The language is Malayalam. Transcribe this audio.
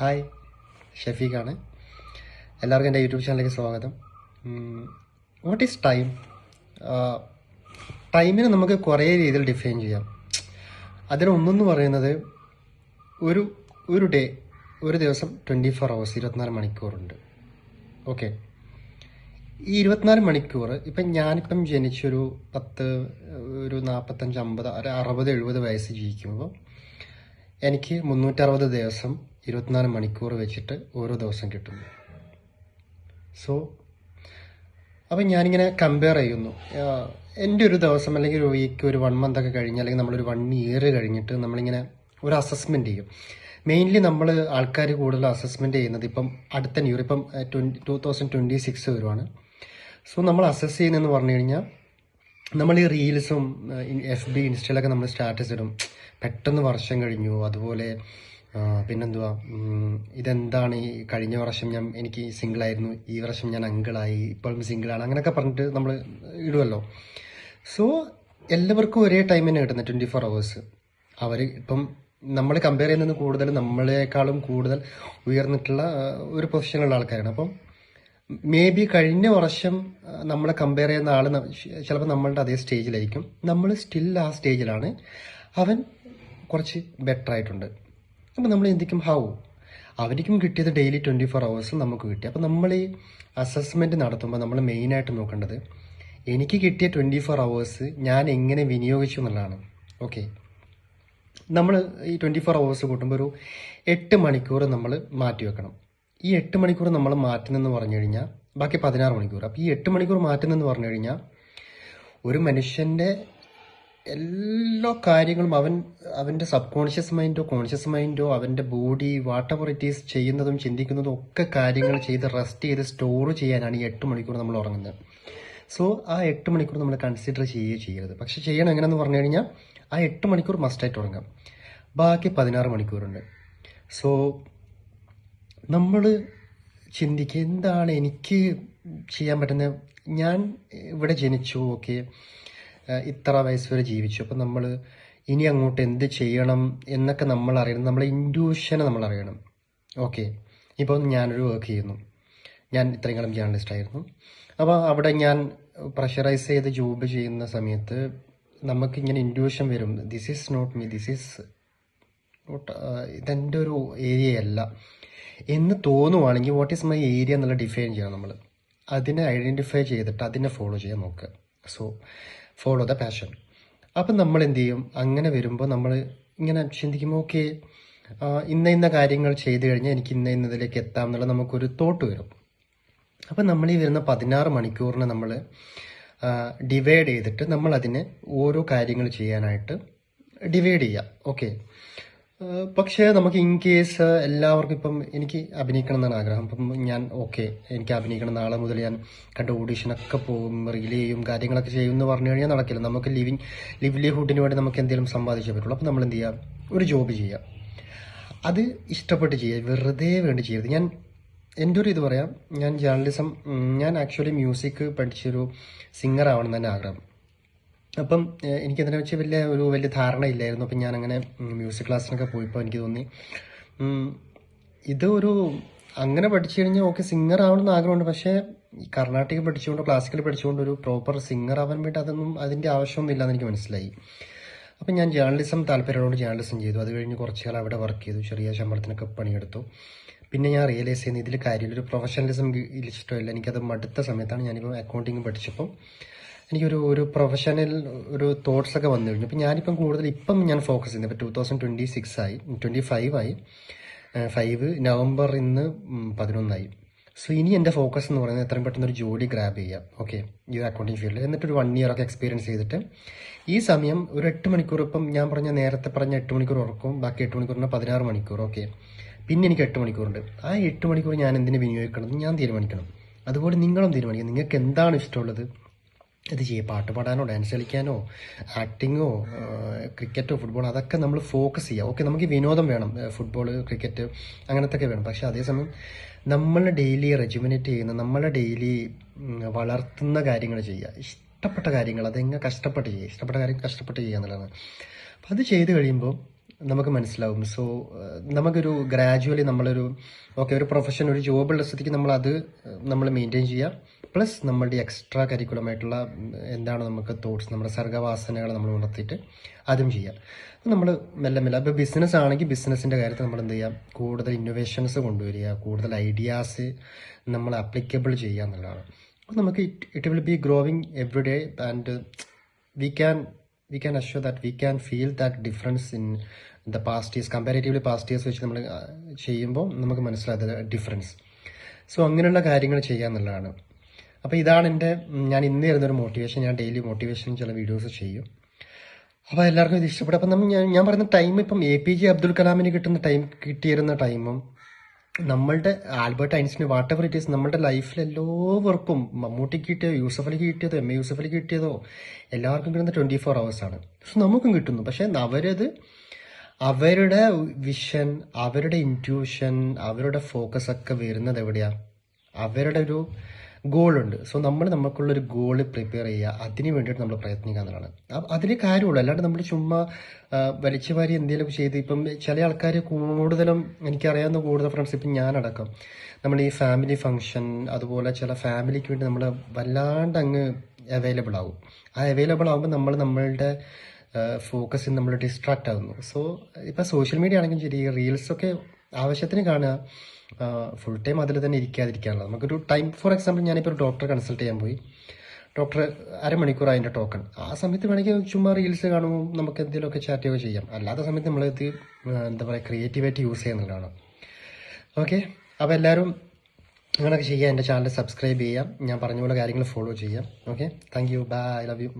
ഹായ് ഷഫീഖാണ്. എല്ലാവർക്കും എന്റെ യൂട്യൂബ് ചാനലിലേക്ക് സ്വാഗതം. വാട്ട് ഈസ് ടൈം ടൈമിനെ നമുക്ക് കുറേ രീതിയിൽ ഡിഫൈൻ ചെയ്യാം. അതിലൊന്നെന്ന് പറയുന്നത് ഒരു ഒരു ഡേ ഒരു ദിവസം ട്വന്റി ഫോർ അവേഴ്സ് ഇരുപത്തിനാല് മണിക്കൂറുണ്ട്. ഓക്കെ ഈ ഇരുപത്തിനാല് മണിക്കൂർ ഇപ്പം ഞാനിപ്പം ജനിച്ചൊരു പത്ത് ഒരു നാൽപ്പത്തഞ്ച് അമ്പത് അറുപത് എഴുപത് വയസ്സ് ജീവിക്കുമ്പോൾ എനിക്ക് മുന്നൂറ്ററുപത് ദിവസം ഇരുപത്തിനാല് മണിക്കൂർ വെച്ചിട്ട് ഓരോ ദിവസം കിട്ടുന്നു. സോ അപ്പം ഞാനിങ്ങനെ കമ്പയർ ചെയ്യുന്നു. എന്റെ ഒരു ദിവസം അല്ലെങ്കിൽ ഒരു വീക്ക് ഒരു വൺ മന്ത് ഒക്കെ കഴിഞ്ഞ് അല്ലെങ്കിൽ നമ്മളൊരു വൺ ഇയർ കഴിഞ്ഞിട്ട് നമ്മളിങ്ങനെ ഒരു അസസ്മെന്റ് ചെയ്യും. മെയിൻലി നമ്മൾ ആൾക്കാർ കൂടുതൽ അസസ്മെന്റ് ചെയ്യുന്നത് ഇപ്പം അടുത്ത ന്യൂ ഇയർ ഇപ്പം ട്വന്റി ടു തൗസൻഡ് സിക്സ് വരുവാണ്. സോ നമ്മൾ അസസ് ചെയ്യുന്നതെന്ന് പറഞ്ഞു കഴിഞ്ഞാൽ നമ്മൾ ഈ റീൽസും എഫ് ബി ഇൻസ്റ്റയിലൊക്കെ നമ്മൾ സ്റ്റാറ്റസ് ഇടും. പെട്ടെന്ന് വർഷം കഴിഞ്ഞു. അതുപോലെ പിന്നെന്തുവാ? ഇതെന്താണ് ഈ കഴിഞ്ഞ വർഷം ഞാൻ എനിക്ക് സിംഗിളായിരുന്നു. ഈ വർഷം ഞാൻ അങ്കിളായി. ഇപ്പോഴും സിംഗിളാണ്. അങ്ങനെയൊക്കെ പറഞ്ഞിട്ട് നമ്മൾ ഇടുമല്ലോ സോ എല്ലാവർക്കും ഒരേ ടൈം തന്നെ കിട്ടുന്നത് ട്വന്റി ഫോർ അവേഴ്സ് അവർ ഇപ്പം നമ്മൾ കമ്പയർ ചെയ്യുന്നത് കൂടുതൽ നമ്മളെക്കാളും കൂടുതൽ ഉയർന്നിട്ടുള്ള ഒരു പൊസിഷനിലുള്ള ആൾക്കാരാണ്. അപ്പം മേ ബി കഴിഞ്ഞ വർഷം നമ്മളെ കമ്പയർ ചെയ്യുന്ന ആൾ ചിലപ്പോൾ നമ്മളുടെ അതേ സ്റ്റേജിലായിരിക്കും നമ്മൾ സ്റ്റിൽ ആ സ്റ്റേജിലാണ് അവൻ കുറച്ച് ബെറ്റർ ആയിട്ടുണ്ട്. അപ്പം നമ്മൾ ചിന്തിക്കും ഹൗ അവർക്കും കിട്ടിയത് ഡെയിലി ട്വന്റി ഫോർ അവേഴ്സ് നമുക്ക് കിട്ടി. അപ്പം നമ്മൾ ഈ അസസ്മെന്റ് നടത്തുമ്പോൾ നമ്മൾ മെയിനായിട്ട് നോക്കേണ്ടത് എനിക്ക് കിട്ടിയ ട്വന്റി ഫോർ അവേഴ്സ് ഞാൻ എങ്ങനെ വിനിയോഗിച്ചു എന്നുള്ളതാണ്. ഓക്കെ നമ്മൾ ഈ ട്വന്റി ഫോർ അവേഴ്സ് കൂട്ടുമ്പോൾ ഒരു എട്ട് മണിക്കൂർ നമ്മൾ മാറ്റി വെക്കണം. ഈ എട്ട് മണിക്കൂർ നമ്മൾ മാറ്റുന്നതെന്ന് പറഞ്ഞു കഴിഞ്ഞാൽ ബാക്കി പതിനാറ് മണിക്കൂർ. അപ്പോൾ ഈ എട്ട് മണിക്കൂർ മാറ്റുന്നതെന്ന് പറഞ്ഞു കഴിഞ്ഞാൽ ഒരു മനുഷ്യന്റെ എല്ലാ കാര്യങ്ങളും അവൻ അവന്റെ സബ് കോൺഷ്യസ് മൈൻഡോ കോൺഷ്യസ് മൈൻഡോ അവന്റെ ബോഡി വാട്ടർ എവർ ചെയ്യുന്നതും ചിന്തിക്കുന്നതും ഒക്കെ കാര്യങ്ങൾ ചെയ്ത് റെസ്റ്റ് ചെയ്ത് സ്റ്റോർ ചെയ്യാനാണ് ഈ എട്ട് മണിക്കൂർ നമ്മൾ ഉറങ്ങുന്നത്. സോ ആ എട്ട് മണിക്കൂർ നമ്മൾ കൺസിഡർ ചെയ്യുകയോ ചെയ്യരുത്. പക്ഷെ ചെയ്യണം എങ്ങനെയെന്ന് പറഞ്ഞു കഴിഞ്ഞാൽ ആ എട്ട് മണിക്കൂർ മസ്റ്റായിട്ട് ഉറങ്ങാം. ബാക്കി പതിനാറ് മണിക്കൂറുണ്ട്. സോ നമ്മൾ ചിന്തിക്കുക എന്താണ് എനിക്ക് ചെയ്യാൻ പറ്റുന്നത്? ഞാൻ ഇവിടെ ജനിച്ചു ഓക്കെ ഇത്ര വയസ്സ് വരെ ജീവിച്ചു. അപ്പം നമ്മൾ ഇനി അങ്ങോട്ട് എന്ത് ചെയ്യണം എന്നൊക്കെ നമ്മൾ അറിയണം. നമ്മളെ ഇൻഡ്യൂഷനെ നമ്മൾ അറിയണം. ഓക്കെ ഇപ്പോൾ ഞാനൊരു വർക്ക് ചെയ്യുന്നു. ഞാൻ ഇത്രയും കാലം ജേർണലിസ്റ്റ് ആയിരുന്നു. അപ്പോൾ അവിടെ ഞാൻ പ്രഷറൈസ് ചെയ്ത് ജോബ് ചെയ്യുന്ന സമയത്ത് നമുക്ക് ഇങ്ങനെ ഇൻഡ്യൂഷൻ വരും. This is not me this is ഇതെന്റെ ഒരു ഏരിയ അല്ല. എന്ന് തോന്നുവാണെങ്കിൽ വാട്ട് ഈസ് മൈ ഏരിയ എന്നുള്ള ഡിഫൈൻ ചെയ്യണം നമ്മൾ അതിനെ ഐഡന്റിഫൈ ചെയ്തിട്ട് അതിനെ ഫോളോ ചെയ്യാൻ നോക്കുക. സോ ഫോളോ ദ പാഷൻ അപ്പം നമ്മൾ എന്ത് ചെയ്യും? അങ്ങനെ വരുമ്പോൾ നമ്മൾ ഇങ്ങനെ ചിന്തിക്കുമ്പോൾ ഓക്കെ ഇന്ന ഇന്ന കാര്യങ്ങൾ ചെയ്തു കഴിഞ്ഞാൽ എനിക്ക് ഇന്ന ഇന്നതിലേക്ക് എത്താം എന്നുള്ള നമുക്കൊരു തോട്ട് വരും. അപ്പം നമ്മൾ ഈ വരുന്ന പതിനാറ് മണിക്കൂറിനെ നമ്മൾ ഡിവൈഡ് ചെയ്തിട്ട് നമ്മൾ അതിനെ ഓരോ കാര്യങ്ങൾ ചെയ്യാനായിട്ട് ഡിവൈഡ് ചെയ്യാം. ഓക്കെ പക്ഷേ നമുക്ക് ഇൻ കേസ് എല്ലാവർക്കും ഇപ്പം എനിക്ക് അഭിനയിക്കണം എന്നാണ് ആഗ്രഹം. ഇപ്പം ഞാൻ ഓക്കെ എനിക്ക് അഭിനയിക്കണം. നാളെ മുതൽ ഞാൻ കണ്ട ഓഡീഷനൊക്കെ പോകും റീൽ ചെയ്യും കാര്യങ്ങളൊക്കെ ചെയ്യും എന്ന് പറഞ്ഞു കഴിഞ്ഞാൽ നടക്കില്ല. നമുക്ക് ലിവിങ് ലിവ്ലിഹുഡിന് വേണ്ടി നമുക്ക് എന്തെങ്കിലും സമ്പാദിച്ചേ പറ്റുള്ളൂ. അപ്പം നമ്മൾ എന്ത് ചെയ്യുക ഒരു ജോബ് ചെയ്യുക അത് ഇഷ്ടപ്പെട്ട് ചെയ്യുക വെറുതെ വേണ്ടി ചെയ്യരുത്. ഞാൻ എന്റെ ഒരു ഇത് പറയാം. ഞാൻ ജേർണലിസം ഞാൻ ആക്ച്വലി മ്യൂസിക് പഠിച്ചൊരു സിംഗർ ആവണം തന്നെ ആഗ്രഹം. അപ്പം എനിക്ക് എനിക്കതിനെ വെച്ച് വലിയ ഒരു വലിയ ധാരണയില്ലായിരുന്നു അപ്പം ഞാനങ്ങനെ മ്യൂസിക് ക്ലാസ്സിനൊക്കെ പോയപ്പോൾ എനിക്ക് തോന്നി ഇത് ഒരു അങ്ങനെ പഠിച്ചു കഴിഞ്ഞാൽ ഓക്കെ സിംഗർ ആവണമെന്ന് ആഗ്രഹമുണ്ട്. പക്ഷേ ഈ കർണാട്ടിക് പഠിച്ചുകൊണ്ട് ക്ലാസിക്കൽ പഠിച്ചുകൊണ്ട് ഒരു പ്രോപ്പർ സിംഗർ ആവാൻ വേണ്ടി അതൊന്നും അതിന്റെ ആവശ്യമൊന്നും ഇല്ലാന്ന് എനിക്ക് മനസ്സിലായി. അപ്പം ഞാൻ ജേർണലിസം താല്പര്യമുള്ളതുകൊണ്ട് ജേർണലിസം ചെയ്തു. അത് കഴിഞ്ഞ് കുറച്ച് കാലം അവിടെ വർക്ക് ചെയ്തു. ചെറിയ ശമ്പളത്തിനൊക്കെ പണിയെടുത്തു. പിന്നെ ഞാൻ റിയലൈസ് ചെയ്യുന്നത് ഇതിൽ കാര്യമില്ല. ഒരു പ്രൊഫഷണലിസം ഇഷ്ടമില്ല. എനിക്കത് മടുത്ത സമയത്താണ് ഞാനിപ്പോൾ അക്കൗണ്ടിങ് പഠിച്ചപ്പോൾ എനിക്കൊരു ഒരു പ്രൊഫഷണൽ ഒരു തോട്ട്സ് ഒക്കെ വന്നു കഴിഞ്ഞു. അപ്പം ഞാനിപ്പം കൂടുതൽ ഇപ്പം ഞാൻ ഫോക്കസ് ചെയ്യുന്നത് ഇപ്പോൾ ടു തൗസൻഡ് ട്വന്റി സിക്സ് ആയി ട്വന്റി ഫൈവ് ആയി ഫൈവ് നവംബർ ഇന്ന് പതിനൊന്നായി. സോ ഇനി എന്റെ ഫോക്കസ് എന്ന് പറയുന്നത് എത്രയും പെട്ടെന്ന് ഒരു ജോലി ഗ്രാബ് ചെയ്യാം. ഓക്കെ ഈ അക്കൗണ്ടിങ് ഫീൽഡിൽ എന്നിട്ട് ഒരു വൺ ഇയർ ഒക്കെ എക്സ്പീരിയൻസ് ചെയ്തിട്ട് ഈ സമയം ഒരു എട്ട് മണിക്കൂർ ഇപ്പം ഞാൻ പറഞ്ഞ നേരത്തെ പറഞ്ഞ എട്ട് മണിക്കൂർ ഉറക്കും ബാക്കി എട്ട് മണിക്കൂറിന് പതിനാറ് മണിക്കൂർ. ഓക്കെ പിന്നെ എനിക്ക് എട്ട് മണിക്കൂറുണ്ട്. ആ എട്ട് മണിക്കൂർ ഞാൻ എന്തിനു വിനിയോഗിക്കണം ഞാൻ തീരുമാനിക്കണം. അതുപോലെ നിങ്ങളും തീരുമാനിക്കണം. നിങ്ങൾക്ക് എന്താണ് ഇഷ്ടമുള്ളത്? ഇത് ചെയ്യുക പാട്ട് പാടാനോ ഡാൻസ് കളിക്കാനോ ആക്ടിങ്ങോ ക്രിക്കറ്റോ ഫുട്ബോൾ അതൊക്കെ നമ്മൾ ഫോക്കസ് ചെയ്യുക ഓക്കെ നമുക്ക് വിനോദം വേണം. ഫുട്ബോൾ ക്രിക്കറ്റ് അങ്ങനത്തെ ഒക്കെ വേണം. പക്ഷേ അതേസമയം നമ്മൾ ഡെയിലി റെജുമിനേറ്റ് ചെയ്യുന്ന നമ്മളെ ഡെയിലി വളർത്തുന്ന കാര്യങ്ങൾ ചെയ്യുക. ഇഷ്ടപ്പെട്ട കാര്യങ്ങൾ അതെങ്ങനെ കഷ്ടപ്പെട്ട് ചെയ്യുക ഇഷ്ടപ്പെട്ട കാര്യങ്ങൾ കഷ്ടപ്പെട്ട് ചെയ്യുക എന്നുള്ളതാണ്. അപ്പം അത് ചെയ്ത് കഴിയുമ്പോൾ നമുക്ക് മനസ്സിലാവും. സോ നമുക്കൊരു ഗ്രാജുവലി നമ്മളൊരു ഓക്കെ ഒരു പ്രൊഫഷൻ ഒരു ജോബുള്ള സ്ഥിതിക്ക് നമ്മളത് നമ്മൾ മെയിന്റെയിൻ ചെയ്യുക. പ്ലസ് നമ്മളുടെ എക്സ്ട്രാ കരിക്കുലമായിട്ടുള്ള എന്താണ് നമുക്ക് തോട്ട്സ് നമ്മുടെ സർഗവാസനകൾ നമ്മൾ ഉണർത്തിയിട്ട് അതും ചെയ്യാം. നമ്മൾ മെല്ലെ മെല്ലെ അപ്പോൾ ബിസിനസ് ആണെങ്കിൽ ബിസിനസ്സിന്റെ കാര്യത്തിൽ നമ്മൾ എന്ത് ചെയ്യാം? കൂടുതൽ ഇന്നൊവേഷൻസ് കൊണ്ടുവരിക കൂടുതൽ ഐഡിയാസ് നമ്മൾ അപ്ലിക്കബിൾ ചെയ്യുക എന്നുള്ളതാണ്. അപ്പോൾ നമുക്ക് it it will be growing every day and we can we can assure that we can feel that difference in the past years comparatively past years വെച്ച് നമ്മൾ ചെയ്യുമ്പോൾ നമുക്ക് മനസ്സിലാകുന്നത് ഡിഫറൻസ് സോ അങ്ങനെയുള്ള കാര്യങ്ങൾ ചെയ്യുക എന്നുള്ളതാണ്. അപ്പോൾ ഇതാണ് എന്റെ ഞാൻ ഇന്ന് തരുന്നൊരു മോട്ടിവേഷൻ ഞാൻ ഡെയിലി മോട്ടിവേഷൻ ചില വീഡിയോസ് ചെയ്യും. അപ്പോൾ എല്ലാവർക്കും ഇത് ഇഷ്ടപ്പെടും. അപ്പം നമ്മൾ ഞാൻ ഞാൻ പറയുന്ന ടൈം ഇപ്പം എ പി ജെ അബ്ദുൽ കലാമിന് കിട്ടുന്ന ടൈം കിട്ടിയിരുന്ന ടൈമും നമ്മളുടെ Albert Einstein whatever it is നമ്മളുടെ ലൈഫിൽ എല്ലാവർക്കും മമ്മൂട്ടിക്ക് കിട്ടിയോ യൂസഫ് കിട്ടിയതോ എം എ യൂസഫ് കിട്ടിയതോ എല്ലാവർക്കും കിട്ടുന്ന ട്വന്റി ഫോർ ആണ്. പക്ഷെ നമുക്കും കിട്ടുന്നു. പക്ഷേ അവരത് അവരുടെ വിഷൻ അവരുടെ ഇന്റ്യൂഷൻ അവരുടെ ഫോക്കസ് ഒക്കെ വരുന്നത് എവിടെയാണ് അവരുടെ ഒരു ഗോളുണ്ട്. സോ നമ്മൾ നമുക്കുള്ളൊരു ഗോൾ പ്രിപ്പയർ ചെയ്യുക. അതിന് വേണ്ടിയിട്ട് നമ്മൾ പ്രയത്നിക്കുക എന്നുള്ളതാണ്. അതിന് കാര്യമുള്ളൂ. അല്ലാണ്ട് നമ്മൾ ചുമ്മാ ആ, വലിച്ചു വാരി എന്തെങ്കിലും ചെയ്ത് ഇപ്പം ചില ആൾക്കാർ കൂടുതലും എനിക്കറിയാവുന്ന കൂടുതൽ ഫ്രണ്ട്സ് ഇപ്പം ഞാനടക്കം. നമ്മൾ ഈ ഫാമിലി ഫംഗ്ഷൻ അതുപോലെ ചില ഫാമിലിക്ക് വേണ്ടി നമ്മൾ വല്ലാണ്ട് അങ്ങ് അവൈലബിൾ ആവും. ആ അവൈലബിൾ ആകുമ്പോൾ നമ്മൾ നമ്മളുടെ ഫോക്കസിൽ നമ്മൾ ഡിസ്ട്രാക്റ്റ് ആകുന്നു സോ ഇപ്പം സോഷ്യൽ മീഡിയ ആണെങ്കിലും ശരി റീൽസൊക്കെ ആവശ്യത്തിന് കാണുക. ഫുൾ ടൈം അതിൽ തന്നെ ഇരിക്കാതിരിക്കാനുള്ളത് നമുക്കൊരു ടൈം ഫോർ എക്സാമ്പിൾ ഞാനിപ്പോൾ ഒരു ഡോക്ടറെ കൺസൾട്ട് ചെയ്യാൻ പോയി. ഡോക്ടർ അരമണിക്കൂർ അതിന്റെ ടോക്കൺ ആ സമയത്ത് വേണമെങ്കിൽ ചുമ്മാ റീൽസ് കാണുമ്പോൾ നമുക്ക് എന്തെങ്കിലുമൊക്കെ ചാറ്റ് ഒക്കെ ചെയ്യാം. അല്ലാത്ത സമയത്ത് നമ്മളിത് എന്താ പറയുക ക്രിയേറ്റീവായിട്ട് യൂസ് ചെയ്യുന്നതാണ്. ഓക്കെ അപ്പോൾ എല്ലാവരും അങ്ങനെയൊക്കെ ചെയ്യാം. എന്റെ ചാനൽ സബ്സ്ക്രൈബ് ചെയ്യാം. ഞാൻ പറഞ്ഞ പോലെ കാര്യങ്ങൾ ഫോളോ ചെയ്യാം. Okay thank you bye I love you